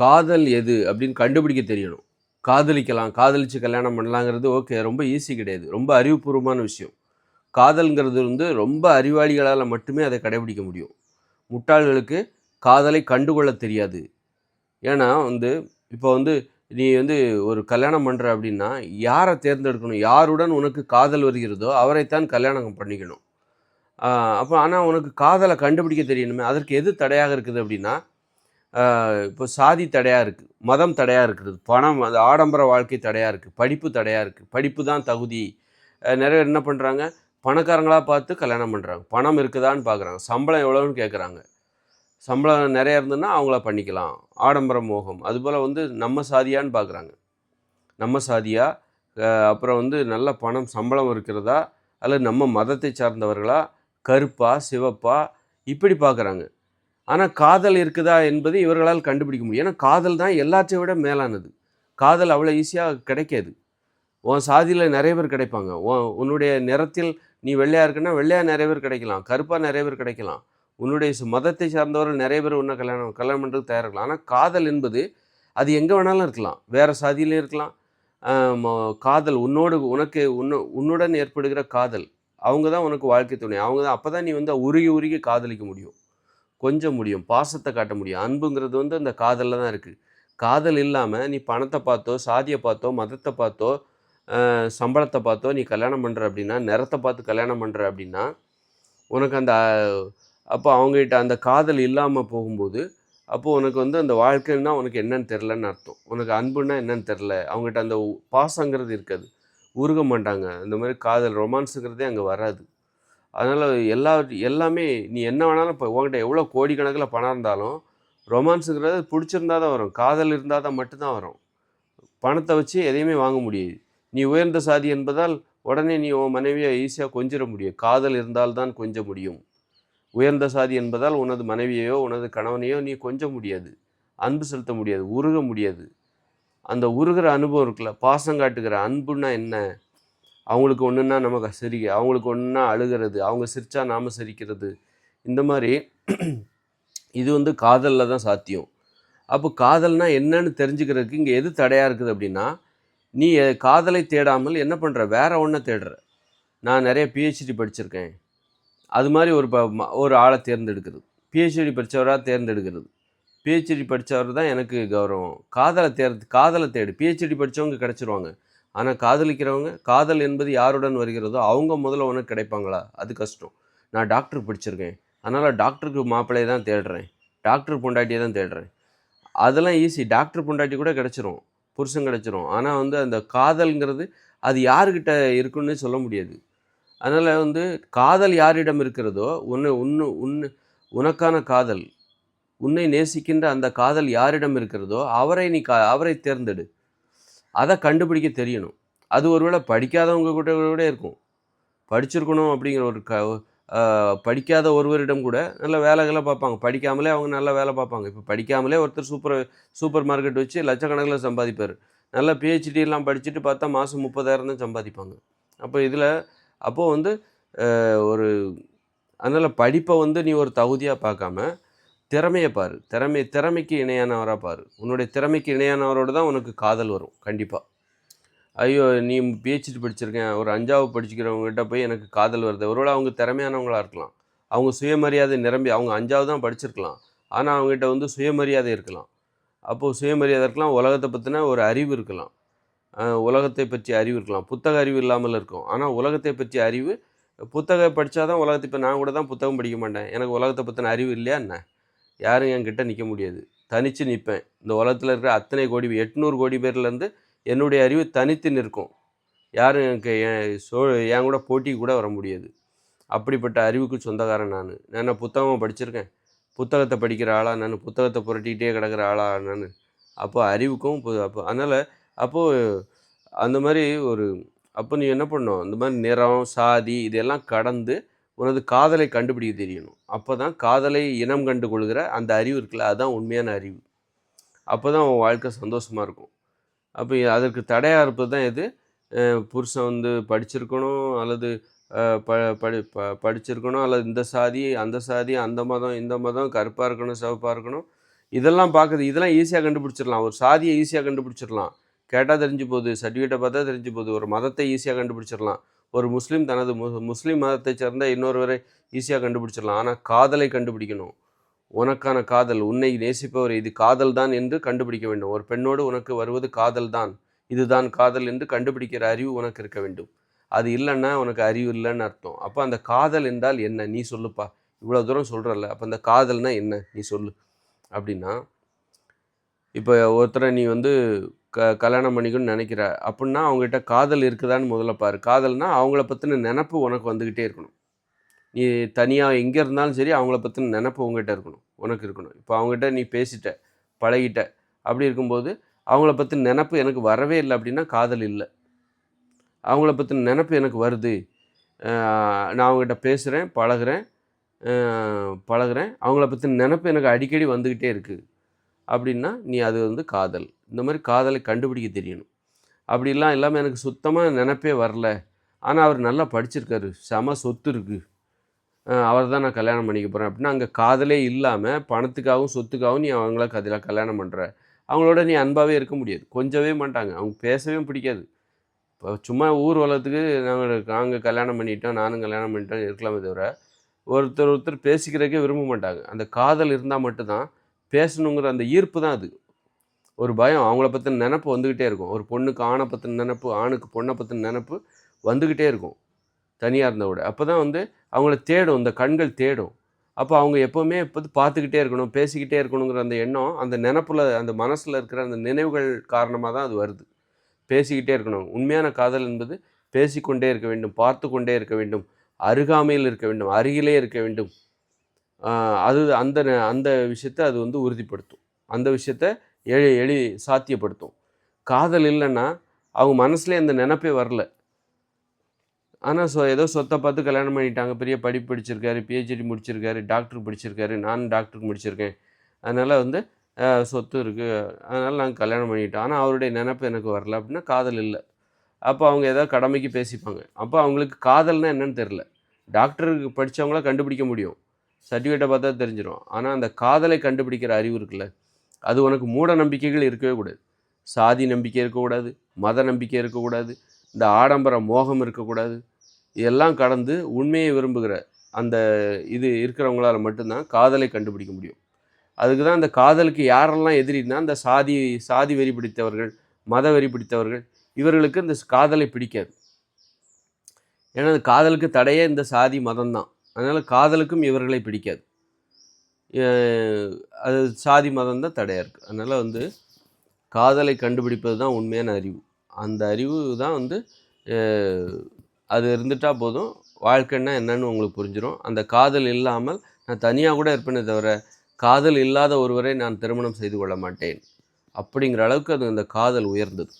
காதல் எது அப்படின்னு கண்டுபிடிக்க தெரியணும். காதலிக்கலாம் காதலித்து கல்யாணம் பண்ணலாங்கிறது ஓகே ரொம்ப ஈஸி கிடையாது. ரொம்ப அறிவுபூர்வமான விஷயம். காதல்ங்கிறது வந்து ரொம்ப அறிவாளிகளால் மட்டுமே அதை கடைபிடிக்க முடியும். முட்டாள்களுக்கு காதலை கண்டுகொள்ள தெரியாது. ஏன்னா வந்து இப்போ வந்து நீ வந்து ஒரு கல்யாணம் பண்ணுற அப்படின்னா யாரை தேர்ந்தெடுக்கணும்? யாருடன் உனக்கு காதல் வருகிறதோ அவரைத்தான் கல்யாணம் பண்ணிக்கணும். அப்போ ஆனால் உனக்கு காதலை கண்டுபிடிக்க தெரியணுமே. அதற்கு எது தடையாக இருக்குது அப்படின்னா இப்போ சாதி தடையாக இருக்குது மதம் தடையாக இருக்கிறது பணம் அது ஆடம்பர வாழ்க்கை தடையாக இருக்குது படிப்பு தடையாக இருக்குது படிப்பு தான் தகுதி. நிறைய என்ன பண்ணுறாங்க பணக்காரங்களாக பார்த்து கல்யாணம் பண்ணுறாங்க பணம் இருக்குதான்னு பார்க்குறாங்க. சம்பளம் எவ்வளோன்னு கேட்குறாங்க. சம்பளம் நிறைய இருந்ததுன்னா அவங்கள பண்ணிக்கலாம். ஆடம்பர மோகம். அதுபோல் வந்து நம்ம சாதியான்னு பார்க்குறாங்க. நம்ம சாதியா? அப்புறம் வந்து நல்ல பணம் சம்பளம் இருக்கிறதா? அல்லது நம்ம மதத்தை சார்ந்தவர்களா? கருப்பா? சிவப்பா? இப்படி பார்க்குறாங்க. ஆனால் காதல் இருக்குதா என்பது இவர்களால் கண்டுபிடிக்க முடியும். ஏன்னா காதல் தான் எல்லாத்தையும் விட மேலானது. காதல் அவ்வளோ ஈஸியாக கிடைக்காது. உன் சாதியில் நிறைய பேர் கிடைப்பாங்க. உன் உன்னுடைய நிறத்தில் நீ வெள்ளையாக இருக்குன்னா வெள்ளையாக நிறைய பேர் கிடைக்கலாம். கருப்பாக நிறைய பேர் கிடைக்கலாம். உன்னுடைய மதத்தை சார்ந்தவர்கள் நிறைய பேர் உன்னை கல்யாணம் கல்யாணம் பண்ணுறதுக்கு தயாராக இருக்கலாம் ஆனால் காதல் என்பது அது எங்கே வேணாலும் இருக்கலாம். வேறு சாதியிலையும் இருக்கலாம். காதல் உன்னோடு உனக்கு உன்னு உன்னுடன் ஏற்படுகிற காதல். அவங்க தான் உனக்கு வாழ்க்கை துணை. அவங்க தான் அப்போ தான் நீ வந்து உருகி உருகி காதலிக்க முடியும். கொஞ்சம் முடியும். பாசத்தை காட்ட முடியும். அன்புங்கிறது வந்து அந்த காதலில் தான் இருக்குது காதல் இல்லாமல் நீ பணத்தை பார்த்தோ சாதியை பார்த்தோ மதத்தை பார்த்தோ சம்பளத்தை பார்த்தோ நீ கல்யாணம் பண்ணுற அப்படின்னா நிறத்தை பார்த்து கல்யாணம் பண்ணுற அப்படின்னா உனக்கு அந்த அப்போ அவங்ககிட்ட அந்த காதல் இல்லாமல் போகும்போது அப்போது உனக்கு வந்து அந்த வாழ்க்கைன்னா உனக்கு என்னன்னு தெரிலன்னு அர்த்தம். உனக்கு அன்புன்னா என்னன்னு தெரில அவங்ககிட்ட அந்த உ- பாசங்கிறது இருக்காது. உருக மாட்டாங்க. இந்த மாதிரி காதல் ரொமான்ஸுங்கிறதே அங்கே வராது. அதனால் எல்லா எல்லாமே நீ என்ன வேணாலும் இப்போ உங்கள்கிட்ட எவ்வளோ கோடிக்கணக்கில் பணம் இருந்தாலும் ரொமான்ஸுங்கிறது பிடிச்சிருந்தா தான் வரும். காதல் இருந்தால் தான் மட்டும்தான் வரும். பணத்தை வச்சு எதையுமே வாங்க முடியாது. நீ உயர்ந்த சாதி என்பதால் உடனே நீ உன் மனைவியை ஈஸியாக கொஞ்சிட முடியும். காதல் இருந்தால்தான் கொஞ்ச முடியும். உயர்ந்த சாதி என்பதால் உனது மனைவியையோ உனது கணவனையோ நீ கொஞ்ச முடியாது. அன்பு செலுத்த முடியாது. உருக முடியாது. அந்த உருகிற அனுபவம் இருக்குல்ல பாசம் காட்டுகிற அன்புன்னா என்ன? அவங்களுக்கு ஒன்றுன்னா நமக்கு சரி அவங்களுக்கு ஒன்றுனா அழுகிறது அவங்க சிரிச்சா நாம் சிரிக்கிறது. இந்த மாதிரி இது வந்து காதலில் தான் சாத்தியம். அப்போ காதல்னால் என்னன்னு தெரிஞ்சுக்கிறதுக்கு இங்கே எது தடையாக இருக்குது அப்படின்னா நீ காதலை தேடாமல் என்ன பண்ணுற வேற ஒன்றை தேடுற. நான் நிறைய பிஹெச்டி படிச்சிருக்கேன். அது மாதிரி ஒரு ப ம- ஒரு ஆளை தேர்ந்தெடுக்கிறது. பிஹெச்டி படித்தவராக தேர்ந்தெடுக்கிறது. பிஹெச்டி படித்தவர் தான் எனக்கு கௌரவம். காதலை தேர் காதலை தேடு. பிஹெச்டி படித்தவங்க கிடச்சிருவாங்க. ஆனால் காதலிக்கிறவங்க காதல் என்பது யாருடன் வருகிறதோ அவங்க முதல்ல ஒன்று கிடைப்பாங்களா? அது கஷ்டம். நான் டாக்டர் படிச்சிருக்கேன். அதனால் டாக்டருக்கு மாப்பிள்ளையை தான் தேடுறேன். டாக்டர் பொண்டாட்டியை தான் தேடுறேன். அதெல்லாம் ஈஸி டாக்டர் பொண்டாட்டி கூட கிடச்சிரும். புருஷன் கிடச்சிரும். ஆனால் வந்து அந்த காதல்ங்கிறது அது யாருக்கிட்ட இருக்குன்னு சொல்ல முடியாது. அதனால் வந்து காதல் யாரிடம் இருக்கிறதோ உன்னை உன்னு உன்னு உனக்கான காதல். உன்னை நேசிக்கின்ற அந்த காதல் யாரிடம் இருக்கிறதோ அவரை நீ கா அவரை தேர்ந்தெடு. அதை கண்டுபிடிக்க தெரியணும். அது ஒருவேளை படிக்காதவங்க கூட கூட இருக்கும். படிச்சிருக்கணும் அப்படிங்கிற ஒரு க படிக்காத ஒருவரிடம் கூட நல்ல வேலைகளை பார்ப்பாங்க. படிக்காமலே அவங்க நல்ல வேலை பார்ப்பாங்க. இப்போ படிக்காமலே ஒருத்தர் சூப்பர் சூப்பர் மார்க்கெட் வச்சு லட்சக்கணக்கில் சம்பாதிப்பார். நல்ல PhD எல்லாம் படிச்சுட்டு பார்த்தா மாதம் முப்பதாயிரம் தான் சம்பாதிப்பாங்க. அப்போ இதில் அப்போது வந்து ஒரு அதனால் படிப்பை வந்து நீ ஒரு தகுதியாக பார்க்காம திறமையை பாரு. திறமை திறமைக்கு இணையானவராக பாரு. உன்னுடைய திறமைக்கு இணையானவரோடு தான் உனக்கு காதல் வரும். கண்டிப்பாக ஐயோ நீ பிஹெச்டி படிச்சிருக்கேன். ஒரு அஞ்சாவது படிச்சுக்கிறவங்ககிட்ட போய் எனக்கு காதல் வருது. ஒருவேளை அவங்க திறமையானவங்களாக இருக்கலாம். அவங்க சுயமரியாதை நிரம்பி அவங்க அஞ்சாவது தான் படிச்சிருக்கலாம். ஆனால் அவங்ககிட்ட வந்து சுயமரியாதை இருக்கலாம். அப்போது சுயமரியாதை இருக்கலாம். உலகத்தை பற்றின ஒரு அறிவு இருக்கலாம். உலகத்தை பற்றி அறிவு இருக்கலாம். புத்தக அறிவு இல்லாமல் இருக்கும். ஆனால் உலகத்தை பற்றிய அறிவு புத்தகம் படித்தா தான் உலகத்தை இப்போ நான் கூட தான் புத்தகம் படிக்க மாட்டேன். எனக்கு உலகத்தை பற்றின அறிவு இல்லையா என்ன? யாரும் என்கிட்ட நிற்க முடியாது. தனித்து நிற்பேன் இந்த உலகத்தில் இருக்கிற அத்தனை கோடி எட்நூறு கோடி பேர்லேருந்து என்னுடைய அறிவு தனித்து நிற்கும். யாரும் எனக்கு என் சோ என் கூட போட்டி கூட வர முடியாது. அப்படிப்பட்ட அறிவுக்கு சொந்தக்காரன் நான். நான் புத்தகம் படிச்சிருக்கேன்? புத்தகத்தை படிக்கிற ஆளாக நான் புத்தகத்தை புரட்டிக்கிட்டே கிடக்கிற ஆளா? நான் அப்போ அறிவுக்கும் பு- அப்போ அதனால் அப்போது அந்த மாதிரி ஒரு அப்போ நீ என்ன பண்ணும் இந்த மாதிரி நிறம் சாதி இதெல்லாம் கடந்து உனது காதலை கண்டுபிடிக்க தெரியணும். அப்போ தான் காதலை இனம் கண்டு கொள்கிற அந்த அறிவு இருக்குல்ல அதுதான் உண்மையான அறிவு. அப்போ தான் உன் வாழ்க்கை சந்தோஷமாக இருக்கும். அப்போ அதற்கு தடையாக இருப்பது தான் எது? புருஷன் வந்து படிச்சிருக்கணும் அல்லது ப படி ப படிச்சிருக்கணும் அல்லது இந்த சாதி அந்த சாதி அந்த மதம் இந்த மதம் கருப்பாக இருக்கணும் சிவப்பாக இருக்கணும். இதெல்லாம் பார்க்குறது இதெல்லாம் ஈஸியாக கண்டுபிடிச்சிடலாம். ஒரு சாதியை ஈஸியாக கண்டுபிடிச்சிடலாம். கேட்டால் தெரிஞ்சு போகுது சர்டிஃபிகேட்டை பார்த்தா தெரிஞ்சு போகுது. ஒரு மதத்தை ஈஸியாக கண்டுபிடிச்சிடலாம். ஒரு முஸ்லீம் தனது மு முஸ்லீம் மதத்தை சேர்ந்த இன்னொருவரை ஈஸியாக கண்டுபிடிச்சிடலாம். ஆனால் காதலை கண்டுபிடிக்கணும். உனக்கான காதல் உன்னை நேசிப்பவர் இது காதல் தான் என்று கண்டுபிடிக்க வேண்டும். ஒரு பெண்ணோடு உனக்கு வருவது காதல் தான். இதுதான் காதல் என்று கண்டுபிடிக்கிற அறிவு உனக்கு இருக்க வேண்டும். அது இல்லைன்னா உனக்கு அறிவு இல்லைன்னு அர்த்தம். அப்போ அந்த காதல் என்றால் என்ன? நீ சொல்லுப்பா. இவ்வளோ தூரம் சொல்கிறல்ல அப்போ அந்த காதல்னால் என்ன? நீ சொல்லு. அப்படின்னா இப்போ ஒருத்தரை நீ வந்து க கல்யாணம் பண்ணிக்கணும்னு நினைக்கிற. அப்படின்னா அவங்ககிட்ட காதல் இருக்குதான்னு முதல்ல பாரு. காதல்னா அவங்கள பற்றின நினப்பு உனக்கு வந்துக்கிட்டே இருக்கணும். நீ தனியாக எங்கே இருந்தாலும் சரி அவங்கள பற்றின நினப்பு உங்ககிட்ட இருக்கணும். உனக்கு இருக்கணும். இப்போ அவங்ககிட்ட நீ பேசிட்ட பழகிட்ட அப்படி இருக்கும்போது அவங்கள பற்றின நினப்பு எனக்கு வரவே இல்லை அப்படின்னா காதல் இல்லை. அவங்கள பற்றின நினப்பு எனக்கு வருது. நான் அவங்ககிட்ட பேசுகிறேன் பழகுறேன் பழகிறேன் பழகுறேன். அவங்கள பற்றின நினப்பு எனக்கு அடிக்கடி வந்துக்கிட்டே இருக்குது அப்படின்னா நீ அது வந்து காதல். இந்த மாதிரி காதலை கண்டுபிடிக்க தெரியணும். அப்படிலாம் இல்லாமல் எனக்கு சுத்தமாக நினப்பே வரல. ஆனால் அவர் நல்லா படிச்சிருக்காரு. செம சொத்து இருக்குது அவர் தான் நான் கல்யாணம் பண்ணிக்க போகிறேன் அப்படின்னா அங்கே காதலே இல்லாமல் பணத்துக்காகவும் சொத்துக்காகவும் நீ அவங்கள கதில் கல்யாணம் பண்ணுற அவங்களோட நீ அன்பாகவே இருக்க முடியாது. கொஞ்சவே மாட்டாங்க. அவங்க பேசவே பிடிக்காது. இப்போ சும்மா ஊர் உலகத்துக்கு நாங்கள் நாங்கள் கல்யாணம் பண்ணிட்டோம் நானும் கல்யாணம் பண்ணிட்டோம் இருக்கலாமே தவிர ஒருத்தர் ஒருத்தர் பேசிக்கிறதுக்கே விரும்ப மாட்டாங்க. அந்த காதல் இருந்தால் மட்டும்தான் பேசணுங்கிற அந்த ஈர்ப்பு தான் அது. ஒரு பயம் அவங்கள பற்றின நினப்பு வந்துக்கிட்டே இருக்கும். ஒரு பொண்ணுக்கு ஆணை பற்றின நினப்பு ஆணுக்கு பொண்ணை பற்றின நினப்பு வந்துக்கிட்டே இருக்கும். தனியாக இருந்த விட அப்போ தான் வந்து அவங்கள தேடும் இந்த கண்கள் தேடும். அப்போ அவங்க எப்போவுமே இப்போ பார்த்துக்கிட்டே இருக்கணும் பேசிக்கிட்டே இருக்கணுங்கிற அந்த எண்ணம் அந்த நினப்பில் அந்த மனசில் இருக்கிற அந்த நினைவுகள் காரணமாக தான் அது வருது. பேசிக்கிட்டே இருக்கணும். உண்மையான காதல் என்பது பேசிக்கொண்டே இருக்க வேண்டும் பார்த்து கொண்டே இருக்க வேண்டும் அருகாமையில் இருக்க வேண்டும் அருகிலே இருக்க வேண்டும். அது அந்த அந்த விஷயத்தை அது வந்து உறுதிப்படுத்தும். அந்த விஷயத்த எளி எளி சாத்தியப்படுத்தும். காதல் இல்லைன்னா அவங்க மனசுலேயே அந்த நினப்பே வரல. ஆனால் சொ ஏதோ சொத்தை பார்த்து கல்யாணம் பண்ணிட்டாங்க. பெரிய படிப்பு படிச்சிருக்காரு பிஹெச்டி முடிச்சிருக்காரு டாக்டர் படிச்சிருக்காரு. நானும் டாக்டர் முடிச்சிருக்கேன். அதனால் வந்து சொத்து இருக்குது அதனால் நாங்கள் கல்யாணம் பண்ணிட்டோம். ஆனால் அவருடைய நினப்பு எனக்கு வரல அப்படின்னா காதல் இல்லை. அப்போ அவங்க ஏதோ கடமைக்கு பேசிப்பாங்க. அப்போ அவங்களுக்கு காதல்னால் என்னன்னு தெரில டாக்டருக்கு படித்தவங்கள கண்டுபிடிக்க முடியும். சர்டிஃபிகேட்டை பார்த்தா தெரிஞ்சிடும் ஆனால் அந்த காதலை கண்டுபிடிக்கிற அறிவு இருக்குல்ல அது உனக்கு மூட நம்பிக்கைகள் இருக்கவே கூடாது. சாதி நம்பிக்கை இருக்கக்கூடாது மத நம்பிக்கை இருக்கக்கூடாது இந்த ஆடம்பர மோகம் இருக்கக்கூடாது. இதெல்லாம் கடந்து உண்மையை விரும்புகிற அந்த இது இருக்கிறவங்களால் மட்டும்தான் காதலை கண்டுபிடிக்க முடியும். அதுக்கு தான் அந்த காதலுக்கு யாரெல்லாம் எதிரின்னா அந்த சாதி சாதி வெறி பிடித்தவர்கள் மத வெறி பிடித்தவர்கள் இவர்களுக்கு இந்த காதலை பிடிக்காது. ஏன்னா அந்த காதலுக்கு தடையே இந்த சாதி மதம் தான் அதனால் காதலுக்கும் இவர்களை பிடிக்காது. அது சாதி மதம் தான் தடையாக இருக்குது அதனால் வந்து காதலை கண்டுபிடிப்பது தான் உண்மையான அறிவு. அந்த அறிவு தான் வந்து அது இருந்துட்டால் போதும். வாழ்க்கைன்னா என்னன்னு உங்களுக்கு புரிஞ்சிடும் அந்த காதல் இல்லாமல் நான் தனியாக கூட இருப்பேனே தவிர காதல் இல்லாத ஒருவரை நான் திருமணம் செய்து கொள்ள மாட்டேன். அப்படிங்கிற அளவுக்கு அது அந்த காதல் உயர்ந்தது.